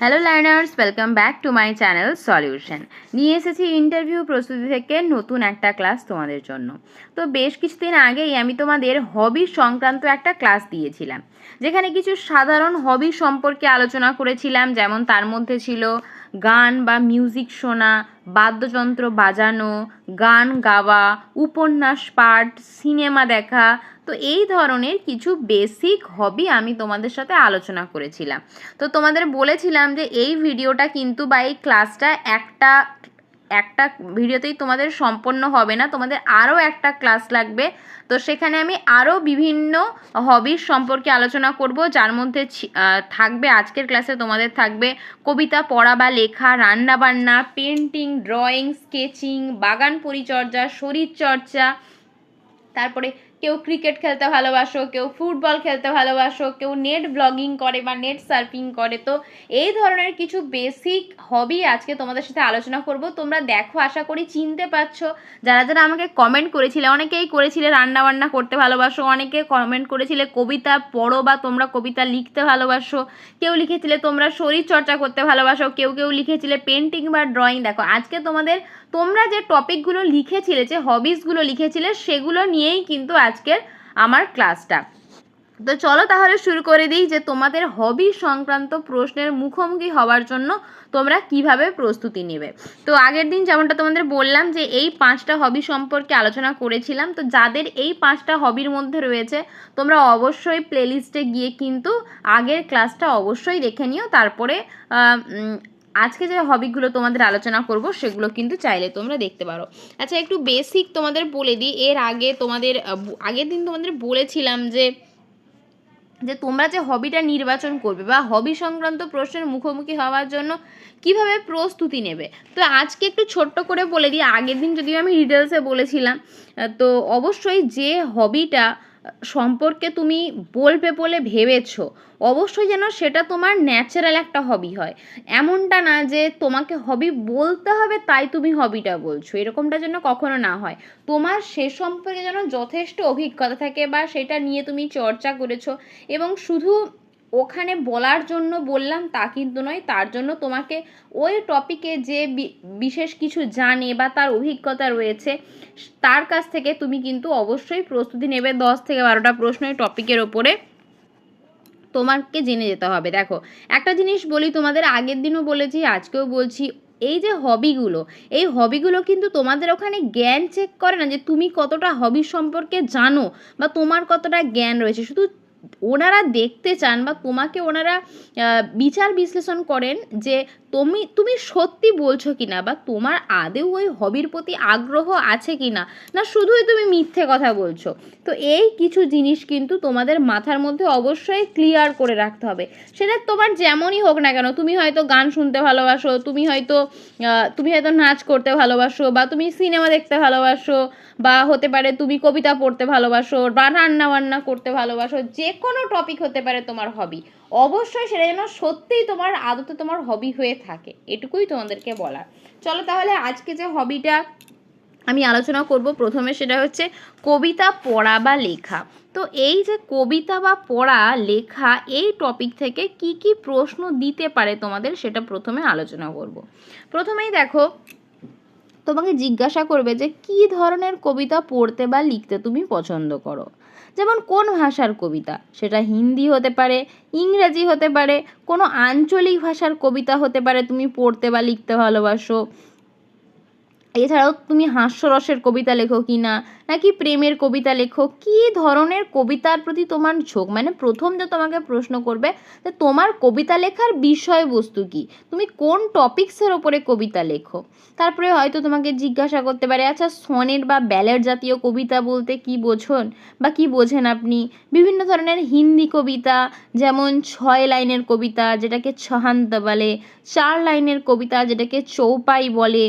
Hello learners welcome back to my channel solution নিয়ে এসেছি interview প্রস্তুতি থেকে নতুন একটা ক্লাস তোমাদের জন্য। তো বেশ কিছুদিন আগেই আমি তোমাদের হবি সংক্রান্ত একটা ক্লাস দিয়েছিলাম। যেখানে কিছু সাধারণ হবি সম্পর্কে আলোচনা করেছিলাম, যেমন তার মধ্যে ছিল গান বা মিউজিক শোনা, বাদ্যযন্ত্র বাজানো, গান গাওয়া, উপন্যাস, পাঠ সিনেমা দেখা তো এই ধরনের কিছু বেসিক হবি আমি তোমাদের সাথে আলোচনা করেছিলাম। তো তোমাদের বলেছিলাম যে এই ভিডিওটা কিন্তু বা এই ক্লাসটা একটা একটা ভিডিওতেই তোমাদের সম্পন্ন হবে না, তোমাদের আরও একটা ক্লাস লাগবে। তো সেখানে আমি আরও বিভিন্ন হবির সম্পর্কে আলোচনা করব, যার মধ্যে থাকবে, আজকের ক্লাসে তোমাদের থাকবে কবিতা পড়া বা লেখা রান্না বান্না পেন্টিং ড্রয়িং স্কেচিং বাগান পরিচর্যা, শরীরচর্চা, তারপরে কেউ ক্রিকেট খেলতে ভালোবাসো, কেউ ফুটবল খেলতে ভালোবাসো, কেউ নেট ব্লগিং করে বা নেট সার্ফিং করে। তো এই ধরনের কিছু বেসিক হবি আজকে তোমাদের সাথে আলোচনা করব। তোমরা দেখো, আশা করি চিনতে পারছ। যারা যারা আমাকে কমেন্ট করেছিলে, অনেকেই করেছিলে রান্না বান্না করতে ভালোবাসো, অনেকে কমেন্ট করেছিলে কবিতা পড়ো বা তোমরা কবিতা লিখতে ভালোবাসো। কেউ লিখেছিলে তোমরা শরীর চর্চা করতে ভালোবাসো, কেউ কেউ লিখেছিলে পেন্টিং বা ড্রয়িং দেখো, আজকে তোমাদের তোমরা যে টপিকগুলো লিখেছিলে, যে হবিসগুলো লিখেছিলে, সেগুলো নিয়েই কিন্তু আজকের আমার ক্লাসটা। তো চলো তাহলে শুরু করে দিই যে তোমাদের হবি সংক্রান্ত প্রশ্নের মুখোমুখি হওয়ার জন্য তোমরা কীভাবে প্রস্তুতি নেবে। তো আগের দিন যেমনটা তোমাদের বললাম যে এই পাঁচটা হবি সম্পর্কে আলোচনা করেছিলাম, তো যাদের এই পাঁচটা হবির মধ্যে রয়েছে, তোমরা অবশ্যই প্লেলিস্টে গিয়ে কিন্তু আগের ক্লাসটা অবশ্যই দেখে নিও। তারপরে আজকে যে হবিগুলো তোমাদের আলোচনা করব, সেগুলো কিন্তু চাইলে তোমরা দেখতে পারো। আচ্ছা একটু বেসিক তোমাদের বলে দিই। এর আগে তোমাদের আগের দিন তোমাদের বলেছিলাম যে যে তোমরা যে হবিটা নির্বাচন করবে বা হবি সংক্রান্ত প্রশ্নের মুখোমুখি হওয়ার জন্য কীভাবে প্রস্তুতি নেবে? তো আজকে একটু ছোট্ট করে বলে দিই। আগের দিন যদিও আমি ডিটেলসে বলেছিলাম তো অবশ্যই যে হবিটা সম্পর্কে তুমি বলবে বলে ভেবেছো, অবশ্যই যেন সেটা তোমার ন্যাচারাল একটা হবি হয়। এমনটা না যে তোমাকে হবি বলতে হবে তাই তুমি হবিটা বলছো, এরকমটা যেন কখনো না হয়। তোমার সে সম্পর্কে যেন যথেষ্ট অভিজ্ঞতা থাকে বা সেটা নিয়ে তুমি চর্চা করেছ এবং শুধু ওখানে বলার জন্য বললাম, তা কিন্তু নয়। তার জন্য তোমাকে ওই টপিকে যে বিশেষ কিছু জানে বা তার অভিজ্ঞতা রয়েছে, তার কাছ থেকে তুমি কিন্তু অবশ্যই প্রস্তুতি নেবে। দশ থেকে বারোটা প্রশ্ন এই টপিকের ওপরে তোমাকে জেনে যেতে হবে। দেখো, একটা জিনিস বলি, তোমাদের আগের দিনও বলেছি, আজকেও বলছি, এই যে হবিগুলো এই হবিগুলো কিন্তু তোমাদের ওখানে জ্ঞান চেক করে না যে তুমি কতটা হবি সম্পর্কে জানো বা তোমার কতটা জ্ঞান রয়েছে। শুধু ওনারা দেখতে চান বা তোমাকে ওনারা বিচার বিশ্লেষণ করেন যে তুমি তুমি সত্যি বলছো কিনা বা তোমার আদেও ওই হবির প্রতি আগ্রহ আছে কিনা না শুধুই তুমি মিথ্যে কথা বলছো। তো এই কিছু জিনিস কিন্তু তোমাদের মাথার মধ্যে অবশ্যই ক্লিয়ার করে রাখতে হবে। সেটা তোমার যেমনই হোক না কেন, তুমি হয়তো গান শুনতে ভালোবাসো, তুমি হয়তো তুমি হয়তো নাচ করতে ভালোবাসো বা তুমি সিনেমা দেখতে ভালোবাসো বা হতে পারে তুমি কবিতা পড়তে ভালোবাসো বা রান্না বান্না করতে ভালোবাসো যে কোনো টপিক হতে পারে তোমার হবি অবশ্যই সেটা যেন সত্যিই তোমার আদতে তোমার হবি হয়ে থাকে, এটুকুই তোমাদেরকে বলা চলো তাহলে আজকে যে হবিটা আমি আলোচনা করব, প্রথমে সেটা হচ্ছে কবিতা পড়া বা লেখা। তো এই যে কবিতা বা পড়া, লেখা, এই টপিক থেকে কি কি প্রশ্ন দিতে পারে তোমাদের, সেটা প্রথমে আলোচনা করব। প্রথমেই দেখো তোমাকে জিজ্ঞাসা করবে যে কি ধরনের কবিতা পড়তে বা লিখতে তুমি পছন্দ করো। যেমন কোন ভাষার কবিতা? সেটা হিন্দি হতে পারে, ইংরেজি হতে পারে, কোনো আঞ্চলিক ভাষার কবিতা হতে পারে তুমি পড়তে বা লিখতে ভালোবাসো। এছাড়াও তুমি হাস্যরসের কবিতা লেখো কি না নাকি প্রেমের কবিতা লেখো, কী ধরনের কবিতার প্রতি তোমার ঝোঁক? মানে প্রথম যে তোমাকে প্রশ্ন করবে যে তোমার কবিতা লেখার বিষয়বস্তু কী? তুমি কোন টপিক্সের ওপরে কবিতা লেখো? তারপরে হয়তো তোমাকে জিজ্ঞাসা করতে পারে আচ্ছা সনেট বা ব্যালেট জাতীয় কবিতা বলতে কি বোঝন বা কি বোঝেন আপনি? বিভিন্ন ধরনের হিন্দি কবিতা, যেমন ছয় লাইনের কবিতা, যেটাকে ছহান্ত বলে, চার লাইনের কবিতা, যেটাকে চৌপাই বলে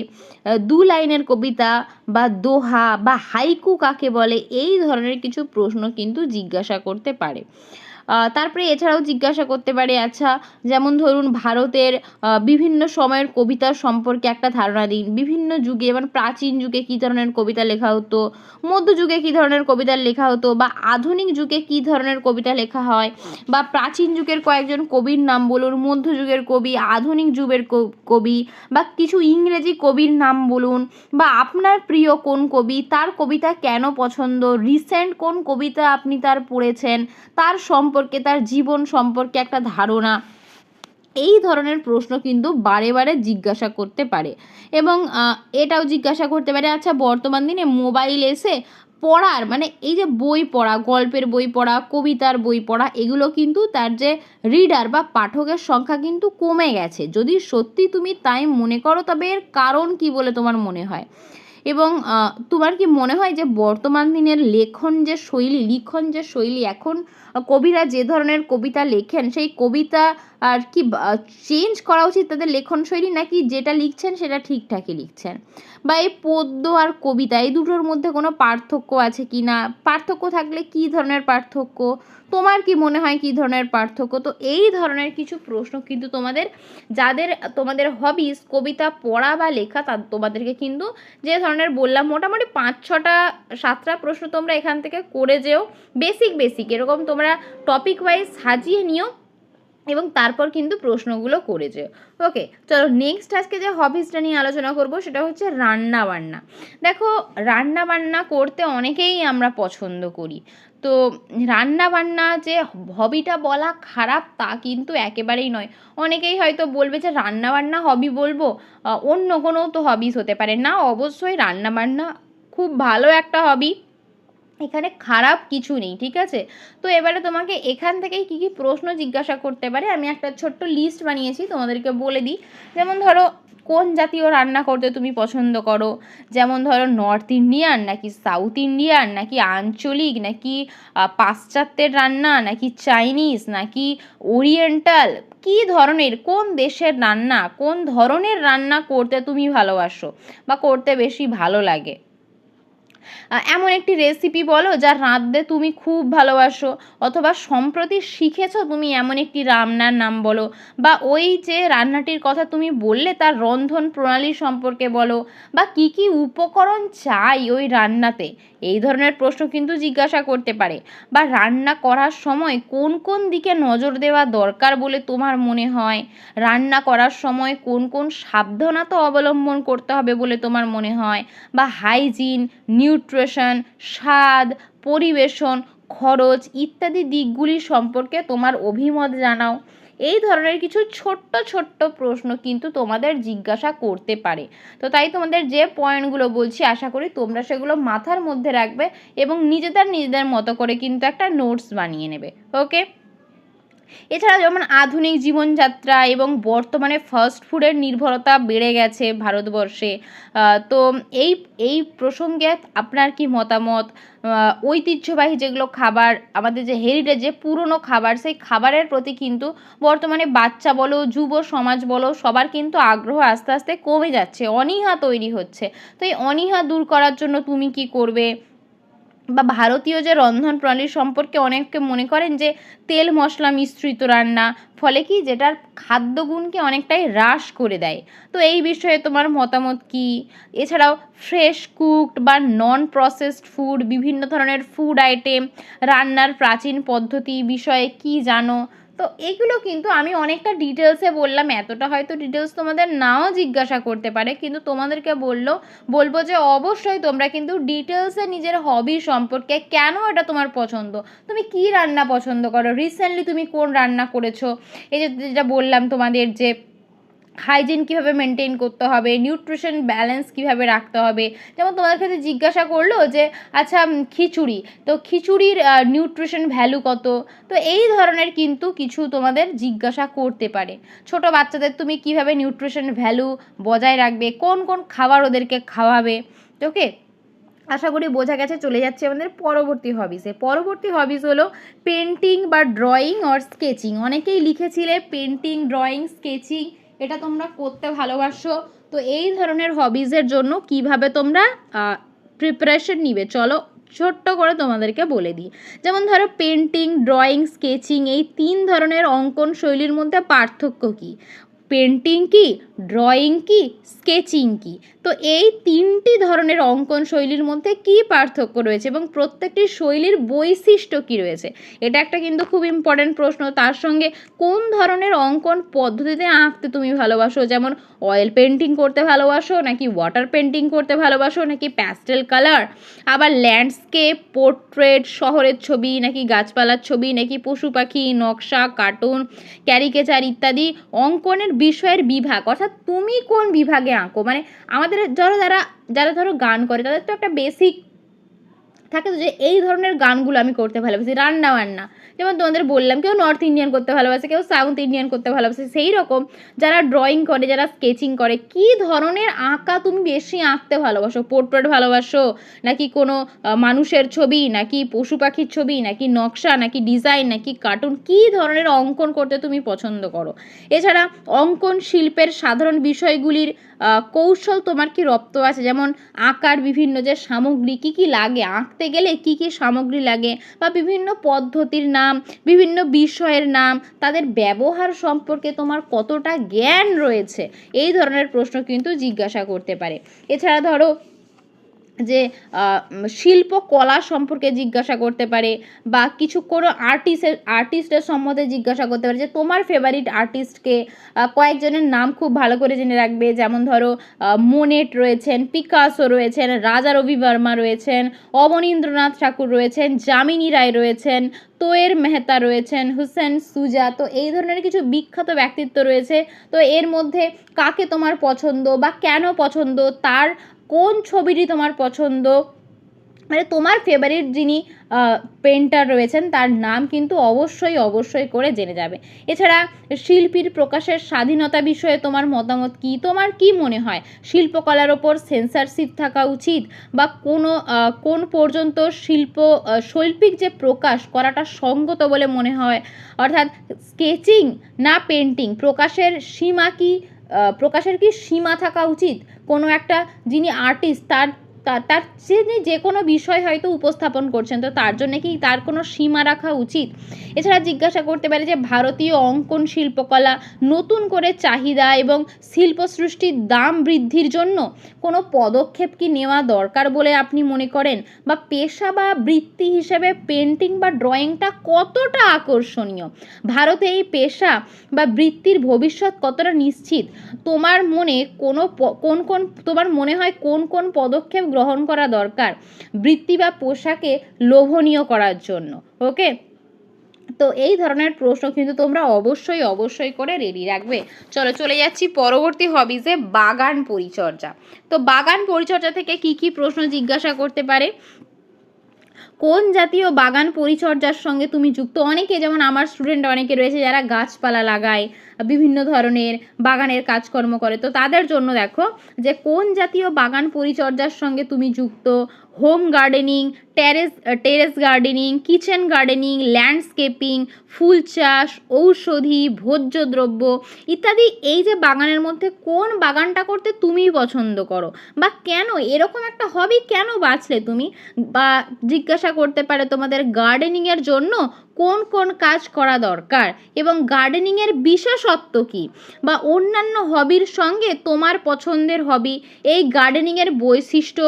দু লাইনের কবিতা বা দোহা বা হাইকু কাকে বলে, এই ধরনের কিছু প্রশ্ন কিন্তু জিজ্ঞাসা করতে পারে। তারপরে এছাড়াও জিজ্ঞাসা করতে পারে আচ্ছা যেমন ধরুন ভারতের বিভিন্ন সময়ের কবিতা সম্পর্কে একটা ধারণা দিন। বিভিন্ন যুগে মানে প্রাচীন যুগে কী ধরনের কবিতা লেখা হতো? মধ্যযুগে কী ধরনের কবিতা লেখা হতো? বা আধুনিক যুগে কী ধরনের কবিতা লেখা হয়? বা প্রাচীন যুগের কয়েকজন কবির নাম বলুন মধ্যযুগের কবি, আধুনিক যুগের কবি, বা কিছু ইংরেজি কবির নাম বলুন, বা আপনার প্রিয় কোন কবি, তার কবিতা কেন পছন্দ? রিসেন্ট কোন কবিতা আপনি তার পড়েছেন? তার সম্পর্কে, তার জীবন সম্পর্কে একটা ধারণা। এই ধরনের প্রশ্ন কিন্তু বারে বারে জিজ্ঞাসা করতে পারে। এবং এটাও জিজ্ঞাসা করতে পারে আচ্ছা বর্তমান দিনে মোবাইল এসে পড়ার মানে এই যে বই পড়া, গল্পের বই পড়া, কবিতার বই পড়া, এগুলো কিন্তু তার যে রিডার বা পাঠকের সংখ্যা কিন্তু কমে গেছে। যদি সত্যি তুমি তাই মনে করো, তবে এর কারণ কি বলে তোমার মনে হয়? এবং তোমার কি মনে হয় যে বর্তমান দিনের লেখন যে শৈলী, লিখন যে শৈলী এখন কবিরা যে ধরনের কবিতা লেখেন, সেই কবিতা আর কি চেঞ্জ করা উচিত তাদের লেখন শৈলী নাকি যেটা লিখছেন সেটা ঠিকঠাকই লিখছেন? বা এই পদ্য আর কবিতা, এই দুটোর মধ্যে কোনো পার্থক্য আছে কি না? পার্থক্য থাকলে কি ধরনের পার্থক্য? তোমার কি মনে হয় কি ধরনের পার্থক্য? তো এই ধরনের কিছু প্রশ্ন কিন্তু তোমাদের, যাদের, তোমাদের হবিস কবিতা পড়া বা লেখা, তা তোমাদেরকে কিন্তু যে ধরনের বললাম, মোটামুটি পাঁচ ছটা, সাতটা প্রশ্ন তোমরা এখান থেকে করে যেও। বেসিক বেসিক এরকম তোমরা টপিক ওয়াইজ সাজিয়ে নিও এবং তারপর কিন্তু প্রশ্নগুলো করে যেও। ওকে চলো নেক্সট আজকে যে হবিসটা নিয়ে আলোচনা করব সেটা হচ্ছে রান্না বান্না। দেখো, রান্না বান্না করতে অনেকেই আমরা পছন্দ করি। তো রান্না বান্না যে হবিটা বলা খারাপ তা কিন্তু একেবারেই নয়। অনেকেই হয়তো বলবে যে রান্না বান্না হবি বলব অন্য কোনো তো হবিস হতে পারে। না, অবশ্যই রান্না বান্না খুব ভালো একটা হবি এখানে খারাপ কিছু নেই, ঠিক আছে? তো এবারে তোমাকে এখান থেকেই কী কী প্রশ্ন জিজ্ঞাসা করতে পারে, আমি একটা ছোট্ট লিস্ট বানিয়েছি, তোমাদেরকে বলে দিই। যেমন ধরো, কোন জাতীয় রান্না করতে তুমি পছন্দ করো? যেমন ধরো নর্থ ইন্ডিয়ান নাকি সাউথ ইন্ডিয়ান নাকি আঞ্চলিক নাকি পাশ্চাত্যের রান্না নাকি চাইনিজ নাকি ওরিয়েন্টাল কী ধরনের, কোন দেশের রান্না, কোন ধরনের রান্না করতে তুমি ভালোবাসো বা করতে বেশি ভালো লাগে? এমন একটি রেসিপি বলো যা রাঁধতে তুমি খুব ভালোবাসো অথবা সম্প্রতি শিখেছো তুমি এমন একটি রান্নার নাম বলো বা ওই যে রান্নাটির কথা তুমি বললে তার রন্ধন প্রণালী সম্পর্কে বলো বা কি কি উপকরণ চাই ওই রান্নাতে? এই ধরনের প্রশ্ন কিন্তু জিজ্ঞাসা করতে পারে। বা রান্না করার সময় কোন কোন দিকে নজর দেওয়া দরকার বলে তোমার মনে হয়? রান্না করার সময় কোন কোন সাবধানতা অবলম্বন করতে হবে বলে তোমার মনে হয়? বা হাইজিন নিউট্রিশন স্বাদ, পরিবেশন, খরচ ইত্যাদি দিকগুলি সম্পর্কে তোমার অভিমত জানাও। এই ধরনের কিছু ছোট্ট ছোট্ট প্রশ্ন কিন্তু তোমাদের জিজ্ঞাসা করতে পারে। তো তাই তোমাদের যে পয়েন্টগুলো বলছি, আশা করি তোমরা সেগুলো মাথার মধ্যে রাখবে এবং নিজেদের নিজেদের মতো করে কিন্তু একটা নোটস বানিয়ে নেবে। ওকে এছাড়া যেমন আধুনিক জীবনযাত্রা এবং বর্তমানে ফাস্ট ফুডের নির্ভরতা বেড়ে গেছে ভারতবর্ষে তো এই এই প্রসঙ্গে আপনার কি মতামত? ঐতিহ্যবাহী যেগুলো খাবার, আমাদের যে হেরিটেজ যে পুরনো খাবার, সেই খাবারের প্রতি কিন্তু বর্তমানে বাচ্চা বলো, যুব সমাজ বলো, সবার কিন্তু আগ্রহ আস্তে আস্তে কমে যাচ্ছে, অনীহা তৈরি হচ্ছে। তো এই অনীহা দূর করার জন্য তুমি কি করবে? বা ভারতীয় যে রন্ধন প্রণালী সম্পর্কে অনেকে মনে করেন যে তেল মশলা মিশ্রিত রান্না, ফলে কি যেটার খাদ্যগুণকে অনেকটাই হ্রাস করে দেয়। তো এই বিষয়ে তোমার মতামত কি? এছাড়াও ফ্রেশ কুকড বা নন প্রসেসড ফুড বিভিন্ন ধরনের ফুড আইটেম রান্নার প্রাচীন পদ্ধতি বিষয়ে কি জানো? তো এগুলো কিন্তু আমি অনেকটা ডিটেলসে বললাম, এতটা হয়তো ডিটেলস তোমাদের নাও জিজ্ঞাসা করতে পারে, কিন্তু তোমাদেরকে বলল, বলব যে অবশ্যই তোমরা কিন্তু ডিটেলসে নিজের হবি সম্পর্কে কেন এটা তোমার পছন্দ? তুমি কি রান্না পছন্দ করো? রিসেন্টলি তুমি কোন রান্না করেছ? এই যে যেটা বললাম তোমাদের যে হাইজিন কীভাবে মেনটেন করতে হবে নিউট্রিশন ব্যালেন্স কীভাবে রাখতে হবে? যেমন তোমাদের কাছে জিজ্ঞাসা করল যে আচ্ছা খিচুড়ি। তো খিচুড়ির নিউট্রিশন ভ্যালু কত? তো এই ধরনের কিন্তু কিছু তোমাদের জিজ্ঞাসা করতে পারে। ছোট বাচ্চাদের তুমি কীভাবে নিউট্রিশন ভ্যালু বজায় রাখবে? কোন কোন খাবার ওদেরকে খাওয়াবে? ওকে? আশা করি বোঝা গেছে, চলে যাচ্ছে আমাদের পরবর্তী হবিসে পরবর্তী হবিস হলো পেন্টিং বা ড্রয়িং অর স্কেচিং অনেকেই লিখেছিলে পেন্টিং ড্রয়িং স্কেচিং এটা তোমরা করতে ভালোবাসো। তো এই ধরনের হবিজের জন্য কীভাবে তোমরা প্রিপারেশন নিবে? চলো ছোট্ট করে তোমাদেরকে বলে দিই। যেমন ধরো পেন্টিং ড্রয়িং স্কেচিং এই তিন ধরনের অঙ্কন শৈলীর মধ্যে পার্থক্য কী? পেন্টিং কি? ড্রয়িং কি, স্কেচিং কি? তো এই তিনটি ধরনের অঙ্কন শৈলীর মধ্যে কী পার্থক্য রয়েছে এবং প্রত্যেকটি শৈলীর বৈশিষ্ট্য কী রয়েছে? এটা একটা কিন্তু খুব ইম্পর্ট্যান্ট প্রশ্ন। তার সঙ্গে কোন ধরনের অঙ্কন পদ্ধতিতে আঁকতে তুমি ভালোবাসো? যেমন অয়েল পেন্টিং করতে ভালোবাসো, নাকি ওয়াটার পেন্টিং করতে ভালোবাসো, নাকি প্যাস্টেল কালার আবার ল্যান্ডস্কেপ পোর্ট্রেট শহরের ছবি, নাকি গাছপালার ছবি, নাকি পশু পাখি, নকশা কার্টুন ক্যারিকেচার ইত্যাদি অঙ্কনের বিষয়ের বিভাগ। অর্থাৎ তুমি কোন বিভাগে আঁকো? মানে আমাদের ধরো যারা যারা ধরো গান করে, তাদের তো একটা বেসিক থাকে যে এই ধরনের গানগুলো আমি করতে ভালোবাসি, রান্না বান্না। যেমন তোমাদের বললাম, কেউ নর্থ ইন্ডিয়ান করতে ভালোবাসে, কেউ সাউথ ইন্ডিয়ান করতে ভালোবাসে, সেই রকম যারা ড্রয়িং করে, যারা স্কেচিং করে, কী ধরনের আঁকা তুমি বেশি আঁকতে ভালোবাসো? পোর্ট্রেট ভালোবাসো, নাকি কোনো মানুষের ছবি, নাকি পশু পাখির ছবি, নাকি নকশা, নাকি ডিজাইন নাকি কার্টুন কী ধরনের অঙ্কন করতে তুমি পছন্দ করো? এছাড়া অঙ্কন শিল্পের সাধারণ বিষয়গুলির কৌশল তোমার কি রপ্ত আছে? যেমন আঁকার বিভিন্ন যে সামগ্রী, কী কী লাগে? আঁকতে গেলে কী কী সামগ্রী লাগে? বা বিভিন্ন পদ্ধতির নাম বিভিন্ন বিষয়ের নাম, তাদের ব্যবহার সম্পর্কে তোমার কতটা জ্ঞান রয়েছে? এই ধরনের প্রশ্ন কিন্তু জিজ্ঞাসা করতে পারে। এছাড়া ধরো যে শিল্পকলা সম্পর্কে জিজ্ঞাসা করতে পারে বা কিছু কোনো আর্টিস্টের আর্টিস্টের সম্বন্ধে জিজ্ঞাসা করতে পারে যে, তোমার ফেভারিট আর্টিস্টকে কয়েকজনের নাম খুব ভালো করে জেনে রাখবে। যেমন ধরো মোনেট রয়েছেন পিকাসো রয়েছেন, রাজা রবি বর্মা রয়েছেন, অবনীন্দ্রনাথ ঠাকুর রয়েছেন, যামিনী রায় রয়েছেন, তোয়ের মেহতা রয়েছেন, হুসেন সুজা। তো এই ধরনের কিছু বিখ্যাত ব্যক্তিত্ব রয়েছে। তো এর মধ্যে কাকে তোমার পছন্দ বা কেন পছন্দ? তার কোন ছবিটি তোমার পছন্দ? মানে তোমার ফেভারিট যিনি পেন্টার রয়েছেন, তার নাম কিন্তু অবশ্যই অবশ্যই করে জেনে যাবে। এছাড়া শিল্পীর প্রকাশের স্বাধীনতা বিষয়ে তোমার মতামত কী? তোমার কি মনে হয়? শিল্পকলার ওপর সেন্সারশিপ থাকা উচিত? বা কোনো কোন পর্যন্ত শিল্প শৈল্পিক যে প্রকাশ করাটা সঙ্গত বলে মনে হয়? অর্থাৎ স্কেচিং না পেন্টিং প্রকাশের সীমা কি? প্রকাশের কি সীমা থাকা উচিত? কোনো একটা যিনি আর্টিস্ট তার তার যিনি যে কোনো বিষয় হয়তো উপস্থাপন করছেন, তো তার জন্য কি তার কোনো সীমা রাখা উচিত? এছাড়া জিজ্ঞাসা করতে পারে যে ভারতীয় অঙ্কন শিল্পকলা নতুন করে চাহিদা এবং শিল্প সৃষ্টির দাম বৃদ্ধির জন্য কোনো পদক্ষেপ কি নেওয়া দরকার বলে আপনি মনে করেন? বা পেশা বা বৃত্তি হিসেবে পেন্টিং বা ড্রয়িংটা কতটা আকর্ষণীয়? ভারতে এই পেশা বা বৃত্তির ভবিষ্যৎ কতটা নিশ্চিত? তোমার মনে কোনো কোন কোন, তোমার মনে হয় কোন কোন পদক্ষেপ গ্রহণ করা দরকার বৃত্তি বা পোশাকে লোভনীয় করার জন্য ওকে তো এই ধরনের প্রশ্ন কিন্তু তোমরা অবশ্যই অবশ্যই করে রেডি রাখবে। চলো, চলে যাচ্ছি পরবর্তী হবিজে বাগান পরিচর্যা। তো বাগান পরিচর্যা থেকে কি কি প্রশ্ন জিজ্ঞাসা করতে পারে? কোন জাতীয় বাগান পরিচর্যার সঙ্গে তুমি যুক্ত? অনেকে, যেমন আমার স্টুডেন্ট অনেকে রয়েছে যারা গাছপালা লাগায় বিভিন্ন ধরনের বাগানের কাজকর্ম করে। তো তাদের জন্য দেখো যে কোন জাতীয় বাগান পরিচর্যার সঙ্গে তুমি যুক্ত? Home gardening terrace terrace gardening kitchen gardening landscaping ফুল চাষ, ঔষধি ভোজ্য দ্রব্য ইত্যাদি। এই যে বাগানের মধ্যে কোন বাগানটা করতে তুমি পছন্দ করো? বা কেন? এরকম একটা হবি কেন বাছলে তুমি? বা জিজ্ঞাসা করতে পারে তোমাদের গার্ডেনিংয়ের জন্য কোন কোন কাজ করা দরকার এবং গার্ডেনিংয়ের বিশেষত্ব কী বা অন্যান্য হবির সঙ্গে তোমার পছন্দের হবি এই গার্ডেনিংয়ের বৈশিষ্ট্য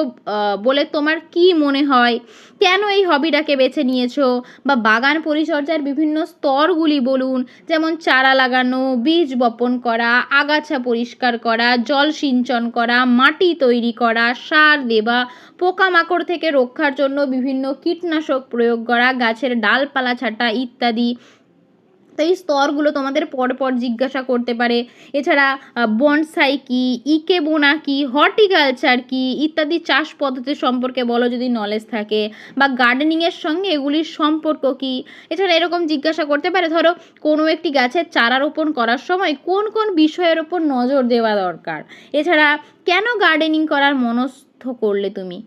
বলে তোমার কি মনে হয়? কেন এই হবিটাকে বেছে নিয়েছো? বা বাগান পরিচর্যার বিভিন্ন স্তরগুলি বলুন, যেমন চারা লাগানো, বীজ বপন করা, আগাছা পরিষ্কার করা, জল সিঞ্চন করা, মাটি তৈরি করা, সার দেওয়া, পোকামাকড় থেকে রক্ষার জন্য বিভিন্ন কীটনাশক প্রয়োগ করা, গাছের ডালপালা ছাঁটা ইত্যাদি। তো এই স্তরগুলো তোমাদের পরপর জিজ্ঞাসা করতে পারে। এছাড়া বনসাই কি ইকেবোনা কি, হর্টিকালচার কি, ইত্যাদি চাষ পদ্ধতি সম্পর্কে বলো যদি নলেজ থাকে। বা গার্ডেনিংয়ের সঙ্গে এগুলির সম্পর্ক কি? এছাড়া এরকম জিজ্ঞাসা করতে পারে, ধরো, কোনো একটি গাছের চারা রোপণ করার সময় কোন কোন বিষয়ের ওপর নজর দেওয়া দরকার? এছাড়া, কেন গার্ডেনিং করার মনস্থ করলে তুমি?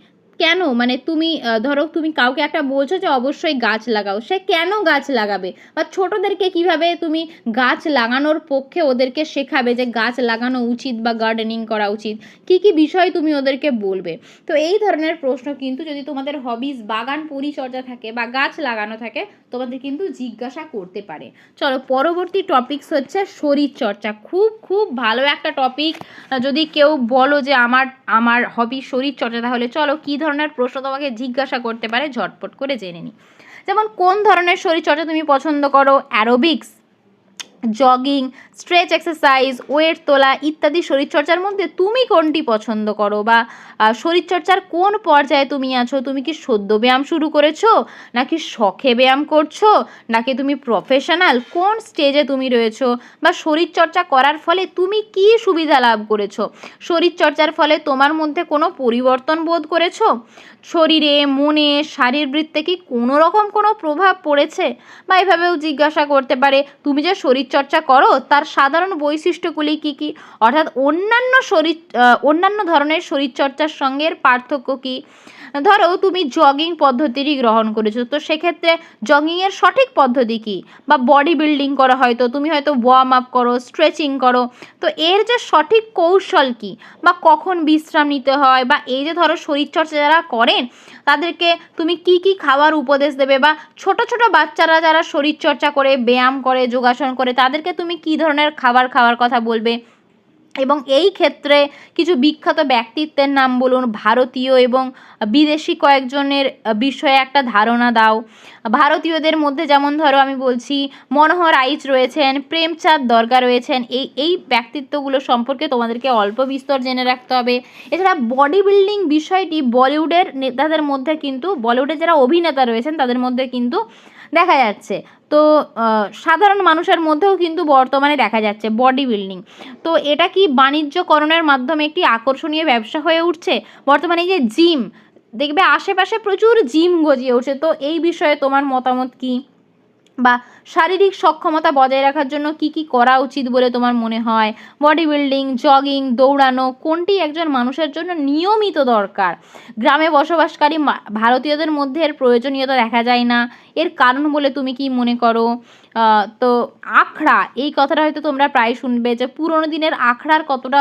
কেন? মানে তুমি ধরো তুমি কাউকে একটা বলছো যে অবশ্যই গাছ লাগাও, সে কেন গাছ লাগাবে? বা ছোটদেরকে কীভাবে তুমি গাছ লাগানোর পক্ষে ওদেরকে শেখাবে যে গাছ লাগানো উচিত বা গার্ডেনিং করা উচিত? কি কি বিষয় তুমি ওদেরকে বলবে? তো এই ধরনের প্রশ্ন কিন্তু যদি তোমাদের হবিস বাগান পরিচর্যা থাকে বা গাছ লাগানো থাকে, তোমাদের কিন্তু জিজ্ঞাসা করতে পারে। চলো, পরবর্তী টপিকস হচ্ছে শরীর চর্চা। খুব খুব ভালো একটা টপিক যদি কেউ বলো যে আমার আমার হবি শরীর চর্চা, তাহলে চলো কী ধরনের প্রশ্ন তোমাকে জিজ্ঞাসা করতে পারে, ঝটপট করে জেনে নিই যেমন, কোন ধরনের শরীরচর্চা তুমি পছন্দ করো? Aerobics jogging stretch exercise weight তোলা ইত্যাদি শরীরচর্চার মধ্যে তুমি কোনটি পছন্দ করো? বা শরীরচর্চার কোন পর্যায়ে তুমি আছো? তুমি কি সদ্য ব্যায়াম শুরু করেছ? নাকি শখে ব্যায়াম করছ? নাকি তুমি প্রফেশনাল কোন স্টেজে তুমি রয়েছো? বা, শরীরচর্চা করার ফলে তুমি কি সুবিধা লাভ করেছ? শরীরচর্চার ফলে তোমার মধ্যে কোনো পরিবর্তন বোধ করেছ? শরীরে, মনে, শারীরবৃত্তে কি কোনো রকম কোনো প্রভাব পড়েছে? বা, এভাবেও জিজ্ঞাসা করতে পারে, তুমি যে শরীরচর্চা করো, তার সাধারণ বৈশিষ্ট্যগুলি কি কি? অর্থাৎ অন্যান্য শরীর অন্যান্য ধরনের শরীরচর্চার সঙ্গে পার্থক্য কি? ধরো তুমি জগিং পদ্ধতিরই গ্রহণ করেছ, তো সেক্ষেত্রে জগিংয়ের সঠিক পদ্ধতি কি? বা বডি বিল্ডিং করা হয়তো তুমি হয়তো ওয়ার্ম আপ করো স্ট্রেচিং করো, তো এর যে সঠিক কৌশল কি? বা কখন বিশ্রাম নিতে হয়? বা এই যে ধরো শরীরচর্চা যারা করেন, তাদেরকে তুমি কি কি খাওয়ার উপদেশ দেবে? বা ছোট ছোট বাচ্চারা যারা শরীরচর্চা করে, ব্যায়াম করে, যোগাসন করে, তাদেরকে তুমি কি ধরনের খাবার খাওয়ার কথা বলবে? এবং এই ক্ষেত্রে কিছু বিখ্যাত ব্যক্তিত্বের নাম বলুন, ভারতীয় এবং বিদেশি কয়েকজনের বিষয়ে একটা ধারণা দাও। ভারতীয়দের মধ্যে যেমন ধরো আমি বলছি, মনোহর আইচ রয়েছেন, প্রেমচাঁদ দরগা রয়েছেন, এই এই ব্যক্তিত্বগুলো সম্পর্কে তোমাদেরকে অল্প বিস্তর জেনে রাখতে হবে। এছাড়া বডি বিল্ডিং বিষয়টি বলিউডের নেতাদের মধ্যে কিন্তু, বলিউডের যারা অভিনেতা রয়েছেন তাদের মধ্যে কিন্তু দেখা যাচ্ছে। তো সাধারণ মানুষের মধ্যেও কিন্তু বর্তমানে দেখা যাচ্ছে বডি বিল্ডিং তো এটা কি বাণিজ্যকরণের মাধ্যমে একটি আকর্ষণীয় ব্যবসা হয়ে উঠছে? বর্তমানে যে জিম দেখবে আশেপাশে প্রচুর জিম গজিয়ে উঠছে। তো এই বিষয়ে তোমার মতামত কি? বা শারীরিক সক্ষমতা বজায় রাখার জন্য কি কি করা উচিত বলে তোমার মনে হয়? বডি বিল্ডিং জগিং দৌড়ানো কোনটি একজন মানুষের জন্য নিয়মিত দরকার? গ্রামে বসবাসকারী ভারতীয়দের মধ্যে এর প্রয়োজনীয়তা দেখা যায় না। এর কারণ বলে তুমি কি মনে করো? তো আখড়া, এই কথাটা হয়তো তোমরা প্রায় শুনবে যে পুরোনো দিনের আখড়ার কতটা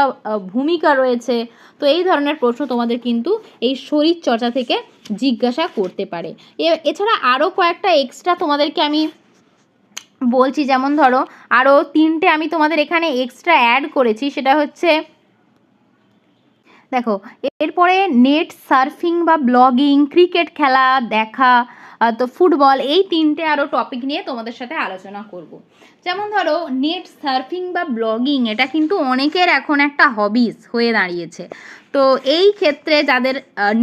ভূমিকা রয়েছে। তো এই ধরনের প্রশ্ন তোমাদের কিন্তু এই শরীর চর্চা থেকে জিজ্ঞাসা করতে পারে। এছাড়া আরও কয়েকটা এক্সট্রা তোমাদেরকে আমি বলছি, যেমন ধরো আরও তিনটে আমি তোমাদের এখানে এক্সট্রা অ্যাড করেছি, সেটা হচ্ছে, দেখো, এরপরে নেট সার্ফিং বা ব্লগিং ক্রিকেট খেলা দেখা তো ফুটবল এই তিনটে আরও টপিক নিয়ে তোমাদের সাথে আলোচনা করব। যেমন ধরো নেট সার্ফিং বা ব্লগিং এটা কিন্তু অনেকের এখন একটা হবিস হয়ে দাঁড়িয়েছে। তো এই ক্ষেত্রে যাদের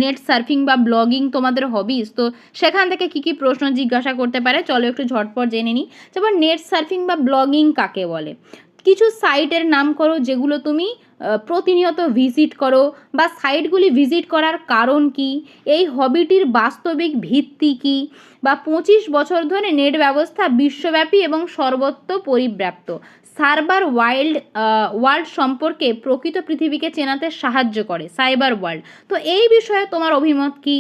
নেট সার্ফিং বা ব্লগিং তোমাদের হবিস তো সেখান থেকে কি কি প্রশ্ন জিজ্ঞাসা করতে পারে? চলো একটু ঝটপট জেনে নিই। যেমন নেট সার্ফিং বা ব্লগিং কাকে বলে? কিছু সাইটের নাম করো যেগুলো তুমি প্রতিনিয়ত ভিজিট করো বা সাইটগুলি ভিজিট করার কারণ কি? এই হবিটির বাস্তবিক ভিত্তি কি? বা পঁচিশ বছর ধরে নেট ব্যবস্থা বিশ্বব্যাপী এবং সর্বত্র পরিব্যাপ্ত। সার্বার ওয়াইল্ড ওয়ার্ল্ড সম্পর্কে প্রকৃত পৃথিবীকে চেনাতে সাহায্য করে, সাইবার ওয়ার্ল্ড। তো এই বিষয়ে তোমার অভিমত কি?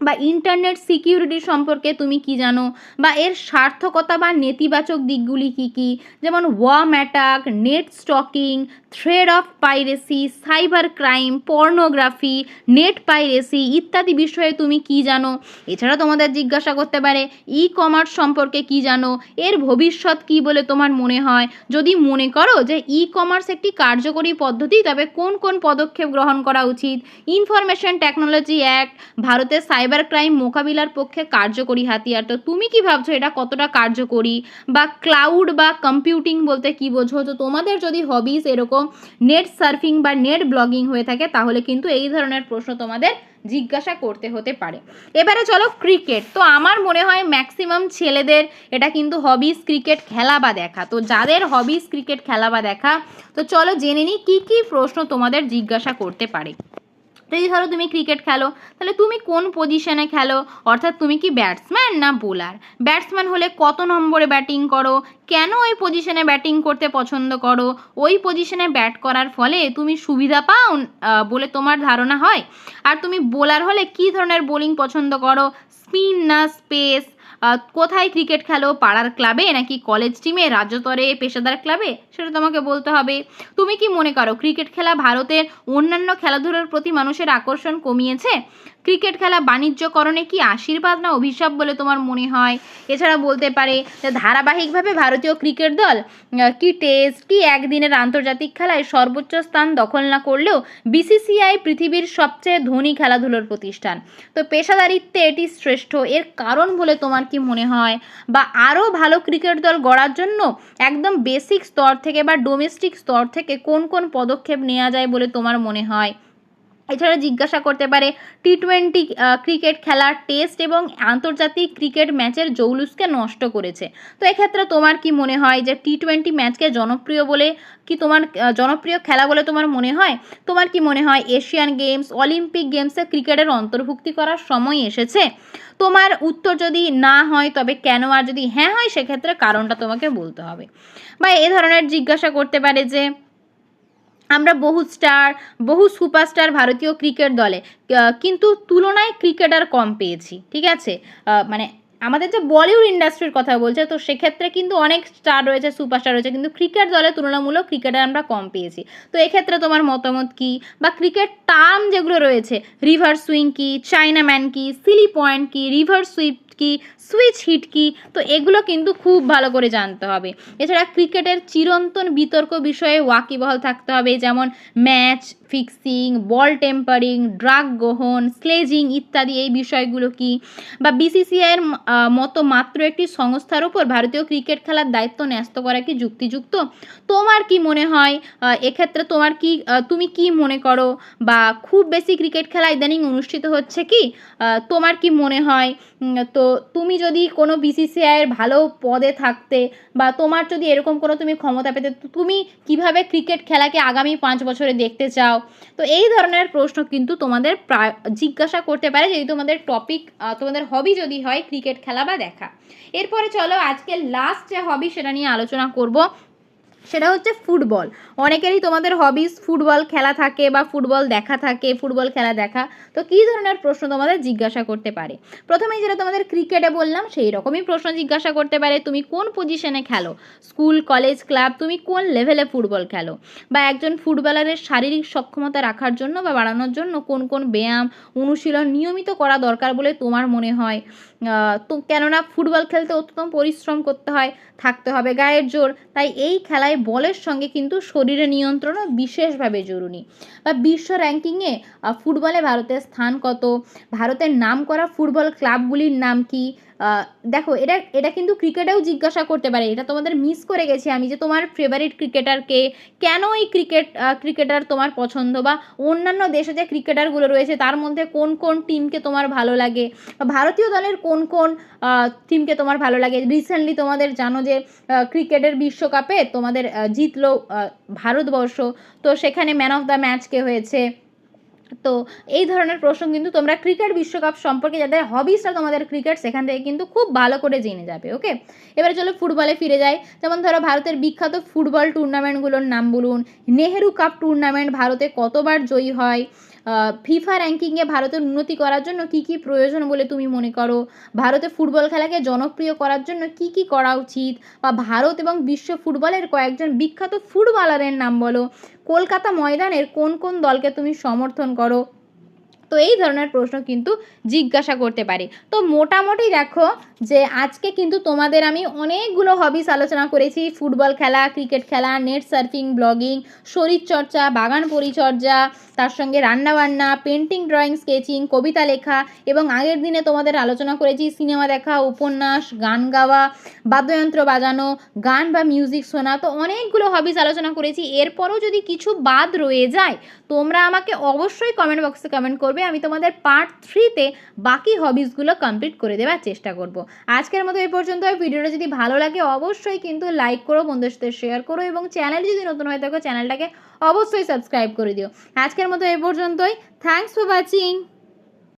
বা ইন্টারনেট সিকিউরিটি সম্পর্কে তুমি কি জানো? বা এর সার্থকতা বা নেতিবাচক দিকগুলি কি কি? যেমন worm attack net stalking thread of piracy cyber crime pornography net piracy ইত্যাদি বিষয়ে তুমি কি জানো? এছাড়া তোমাদের জিজ্ঞাসা করতে পারে ই কমার্স সম্পর্কে কি জানো? এর ভবিষ্যৎ কি বলে তোমার মনে হয়? যদি মনে করো যে ই কমার্স একটি কার্যকরী পদ্ধতি, তবে কোন কোন পদক্ষেপ গ্রহণ করা উচিত? ইনফরমেশন টেকনোলজি অ্যাক্ট ভারতের সাইবার ক্রাইম মোকাবিলার পক্ষে কার্যকরী হাতিয়ার। তো তুমি কি ভাবছ এটা কতটা কার্যকরী? বা ক্লাউড বা কম্পিউটিং বলতে কি বোঝো? তো তোমাদের যদি হবিস এরকম নেট সার্ফিং বা নেট ব্লগিং হয়ে থাকে, তাহলে কিন্তু এই ধরনের প্রশ্ন তোমাদের জিজ্ঞাসা করতে হতে পারে। এবারে চলো ক্রিকেট। তো আমার মনে হয় ম্যাক্সিমাম ছেলেদের এটা কিন্তু হবিস ক্রিকেট খেলা বা দেখা। তো যাদের হবিস ক্রিকেট খেলা বা দেখা, তো চলো জেনে নিই কী কী প্রশ্ন তোমাদের জিজ্ঞাসা করতে পারে। যদি ধরো তুমি ক্রিকেট খেলো, তাহলে তুমি কোন পজিশনে খেলো? অর্থাৎ তুমি কি ব্যাটসম্যান না বোলার ব্যাটসম্যান হলে কত নম্বরে ব্যাটিং করো? কেন ওই পজিশনে ব্যাটিং করতে পছন্দ করো? ওই পজিশনে ব্যাট করার ফলে তুমি সুবিধা পাও বলে তোমার ধারণা হয়? আর তুমি বোলার হলে কি ধরনের বোলিং পছন্দ করো? স্পিন না স্পেস কোথায় ক্রিকেট খেলো? পাড়ার ক্লাবে নাকি কলেজ টিমে রাজ্যস্তরে পেশাদার ক্লাবে সেটা তোমাকে বলতে হবে। তুমি কি মনে করো ক্রিকেট খেলা ভারতের অন্যান্য খেলাধুলার প্রতি মানুষের আকর্ষণ কমিয়েছে? ক্রিকেট খেলা বাণিজ্যকরণে কি আশীর্বাদ না অভিশাপ বলে তোমার মনে হয়? এছাড়া বলতে পারে যে ধারাবাহিকভাবে ভারতীয় ক্রিকেট দল কি টেস্ট কি একদিনের আন্তর্জাতিক খেলায় সর্বোচ্চ স্থান দখল না করলেও বিসিসিআই পৃথিবীর সবচেয়ে ধনী খেলাধুলোর প্রতিষ্ঠান। তো পেশাদারিত্বে এটি শ্রেষ্ঠ। এর কারণ বলে তোমার কি মনে হয়? বা আরও ভালো ক্রিকেট দল গড়ার জন্য একদম বেসিক স্তর থেকে বা ডোমেস্টিক স্তর থেকে কোন কোন পদক্ষেপ নেওয়া যায় বলে তোমার মনে হয়? এছাড়া জিজ্ঞাসা করতে পারে টি টোয়েন্টি ক্রিকেট খেলার টেস্ট এবং আন্তর্জাতিক ক্রিকেট ম্যাচের জৌলুসকে নষ্ট করেছে। তো এক্ষেত্রে তোমার কি মনে হয় যে টি টোয়েন্টি ম্যাচকে জনপ্রিয় বলে কি তোমার জনপ্রিয় খেলা বলে তোমার মনে হয়? তোমার কি মনে হয় এশিয়ান গেমস অলিম্পিক গেমসে ক্রিকেটের অন্তর্ভুক্তি করার সময় এসেছে? তোমার উত্তর যদি না হয়, তবে কেন আর যদি হ্যাঁ হয়, সেক্ষেত্রে কারণটা তোমাকে বলতে হবে। বা এ ধরনের জিজ্ঞাসা করতে পারে যে আমরা বহু স্টার বহু সুপারস্টার ভারতীয় ক্রিকেট দলে কিন্তু তুলনায় ক্রিকেটার কম পেয়েছি, ঠিক আছে? মানে আমাদের যে বলিউড ইন্ডাস্ট্রির কথা বলছে, তো সেক্ষেত্রে কিন্তু অনেক স্টার রয়েছে সুপারস্টার রয়েছে, কিন্তু ক্রিকেট দলে তুলনামূলক ক্রিকেটার আমরা কম পেয়েছি। তো এক্ষেত্রে তোমার মতামত কি? বা ক্রিকেট টার্ম যেগুলো রয়েছে রিভার সুইং কি চাইনা ম্যান কি সিলি পয়েন্ট কি রিভার সুইপ কি সুইচ হিট কি, তো এগুলো কিন্তু খুব ভালো করে জানতে হবে। এছাড়া ক্রিকেটের চিরন্তন বিতর্ক বিষয়ে ওয়াকিবহাল থাকতে হবে, যেমন match fixing ball tampering drug গ্রহণ স্লেজিং ইত্যাদি, এই বিষয়গুলো কি? বা বিসিসিআইয়ের মতো মাত্র একটি সংস্থার উপর ভারতীয় ক্রিকেট খেলার দায়িত্ব ন্যস্ত করা কি যুক্তিযুক্ত? তোমার কি মনে হয়? এক্ষেত্রে তোমার কি তুমি কি মনে করো? বা খুব বেশি ক্রিকেট খেলা ইদানিং অনুষ্ঠিত হচ্ছে কি? তোমার কি মনে হয়? তো তুমি যদি কোনো বিসিসিআইয়ের ভালো পদে থাকতে বা তোমার যদি এরকম কোনো তুমি ক্ষমতা পেতে তুমি কীভাবে ক্রিকেট খেলাকে আগামী পাঁচ বছরে দেখতে চাও? তো এই ধরনের প্রশ্ন কিন্তু তোমাদের প্রায় জিজ্ঞাসা করতে পারে যদি তোমাদের টপিক তোমাদের হবি যদি হয় ক্রিকেট খেলা বা দেখা। এরপরে চলো আজকে লাস্ট যে হবি সেটা নিয়ে আলোচনা করব। সেটা হচ্ছে ফুটবল। অনেকেরই তোমাদের হবিস ফুটবল খেলা থাকে বা ফুটবল দেখা থাকে, ফুটবল খেলা দেখা। তো কী ধরনের প্রশ্ন তোমাদের জিজ্ঞাসা করতে পারে? প্রথমেই যেটা তোমাদের ক্রিকেটে বললাম, সেই রকমই প্রশ্ন জিজ্ঞাসা করতে পারে, তুমি কোন পজিশনে খেলো? স্কুল কলেজ ক্লাব তুমি কোন লেভেলে ফুটবল খেলো? বা একজন ফুটবলারের শারীরিক সক্ষমতা রাখার জন্য বা বাড়ানোর জন্য কোন কোন ব্যায়াম, অনুশীলন নিয়মিত করা দরকার বলে তোমার মনে হয়? তো কেননা ফুটবল খেলতে অত্যন্ত পরিশ্রম করতে হয়, থাকতে হবে গায়ের জোর। তাই এই খেলায় বলের সঙ্গে কিন্তু শরীরের নিয়ন্ত্রণও বিশেষভাবে জরুরি। বা বিশ্ব র্যাঙ্কিংয়ে ফুটবলে ভারতের স্থান কত? ভারতের নাম করা ফুটবল ক্লাবগুলির নাম কি? দেখো, এটা এটা কিন্তু ক্রিকেটেও জিজ্ঞাসা করতে পারে। এটা তোমাদের মিস করে গেছি আমি যে তোমার ফেভারিট ক্রিকেটারকে কেন এই ক্রিকেট ক্রিকেটার তোমার পছন্দ? বা অন্যান্য দেশে যে ক্রিকেটারগুলো রয়েছে, তার মধ্যে কোন কোন টিমকে তোমার ভালো লাগে? ভারতীয় দলের কোন কোন টিমকে তোমার ভালো লাগে? রিসেন্টলি তোমাদের জানো যে ক্রিকেটের বিশ্বকাপে তোমাদের জিতলো ভারতবর্ষ। তো সেখানে ম্যান অফ দ্য ম্যাচ কে হয়েছে। তো এই ধরনের প্রশ্ন কিন্তু তোমরা ক্রিকেট বিশ্বকাপ সম্পর্কে যাদের হবিসটা তোমাদের ক্রিকেট সেখান থেকে কিন্তু খুব ভালো করে জেনে যাবে ওকে এবারে চলো ফুটবলে ফিরে যাই। যেমন ধরো ভারতের বিখ্যাত ফুটবল টুর্নামেন্টগুলোর নাম বলুন, নেহেরু কাপ টুর্নামেন্ট ভারতে কতবার জয়ী হয়? ফিফা র্যাঙ্কিংয়ে ভারতের উন্নতি করার জন্য কি কি প্রয়োজন বলে তুমি মনে করো? ভারতে ফুটবল খেলাকে জনপ্রিয় করার জন্য কি কি করা উচিত? বা ভারত এবং বিশ্ব ফুটবলের কয়েকজন বিখ্যাত ফুটবলারের নাম বলো। কলকাতা ময়দানের কোন কোন দলকে তুমি সমর্থন করো? তো এই ধরনের প্রশ্ন কিন্তু জিজ্ঞাসা করতে পারে। তো মোটামুটি দেখো যে আজকে কিন্তু তোমাদের আমি অনেকগুলো হবিস আলোচনা করেছি। ফুটবল খেলা, ক্রিকেট খেলা নেট সার্ফিং ব্লগিং শরীরচর্চা বাগান পরিচর্যা, তার সঙ্গে রান্নাবান্না পেন্টিং ড্রয়িং স্কেচিং কবিতা লেখা এবং আগের দিনে তোমাদের আলোচনা করেছি সিনেমা দেখা, উপন্যাস, গান গাওয়া, বাদ্যযন্ত্র বাজানো, গান বা মিউজিক শোনা। তো অনেকগুলো হবিস আলোচনা করেছি। এরপরও যদি কিছু বাদ রয়ে যায়, তোমরা আমাকে অবশ্যই কমেন্ট বক্সে কমেন্ট করবে। এভাবে আমি তোমাদের পার্ট থ্রিতে বাকি হবিসগুলো কমপ্লিট করে দেওয়ার চেষ্টা করব। আজকের মতো এই পর্যন্ত ভিডিওটা যদি ভালো লাগে অবশ্যই কিন্তু লাইক করো, বন্ধুদের সাথে শেয়ার করো এবং চ্যানেল যদি নতুন হয়ে থাকো চ্যানেলটাকে অবশ্যই সাবস্ক্রাইব করে দিও। আজকের মতো এই পর্যন্তই। Thanks for watching